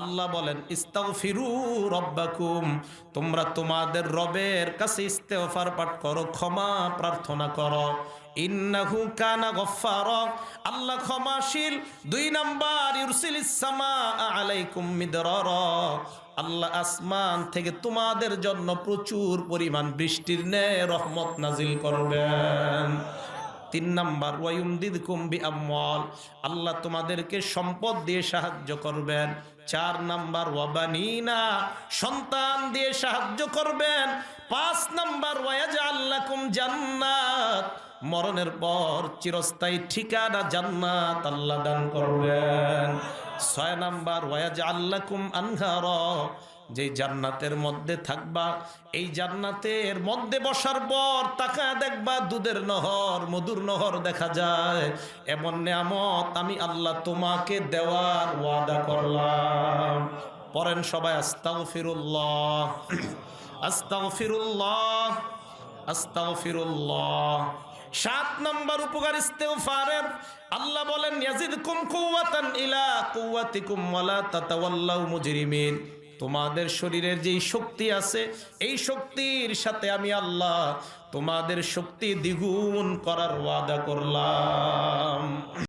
আল্লাহ বলেন, ইস্তাগফিরু রব্বাকুম, তোমরা তোমাদের রবের কাছে ইস্তেগফার পাঠ করো, ক্ষমা প্রার্থনা করো। ইন্নাহু কানা গফফার, আল্লাহ ক্ষমাশীল, দুই নাম্বার ইউরসিলিস সামা আলাইকুম মিদরারা, আল্লাহ আসমান থেকে তোমাদের জন্য প্রচুর পরিমাণ বৃষ্টির ন্যায় রহমত নাজিল করবেন। তিন নাম্বার ওয়ায়ুমদিদ কুম্বি আমল আল্লাহ তোমাদেরকে সম্পদ দিয়ে সাহায্য করবেন। চার নাম্বার, ওয়াবানিনা সন্তান দিয়ে সাহায্য করবেন। পাঁচ নাম্বার ওয়াজ আল্লাকুম জান্নাত মরণের পর চিরস্থায়ী ঠিকানা জান্নাত আল্লাহ দান করবেন। ছয় নাম্বার ওয়াজ আল্লাকুম আনহার, যে জান্নাতের মধ্যে থাকবা, এই জান্নাতের মধ্যে বসার পর তাকা দেখবা দুধের নহর, মধুর নহর দেখা যায়। এমন নিয়ামত আমি আল্লাহ তোমাকে দেওয়ার ওয়াদা করলাম। পরেন সবাই আস্তাও ফিরুল্লাহ আস্তাও ফিরুল্লাহ আস্তাগফিরুল্লাহ আস্তাগফিরুল্লাহ। সাত নম্বর উপকার ইস্তেগফারের। আল্লাহ বলেন ইলা তোমাদের শরীরের যেই শক্তি আছে, এই শক্তির সাথে আমি আল্লাহ তোমাদের শক্তি দ্বিগুণ করার ওয়াদা করলাম।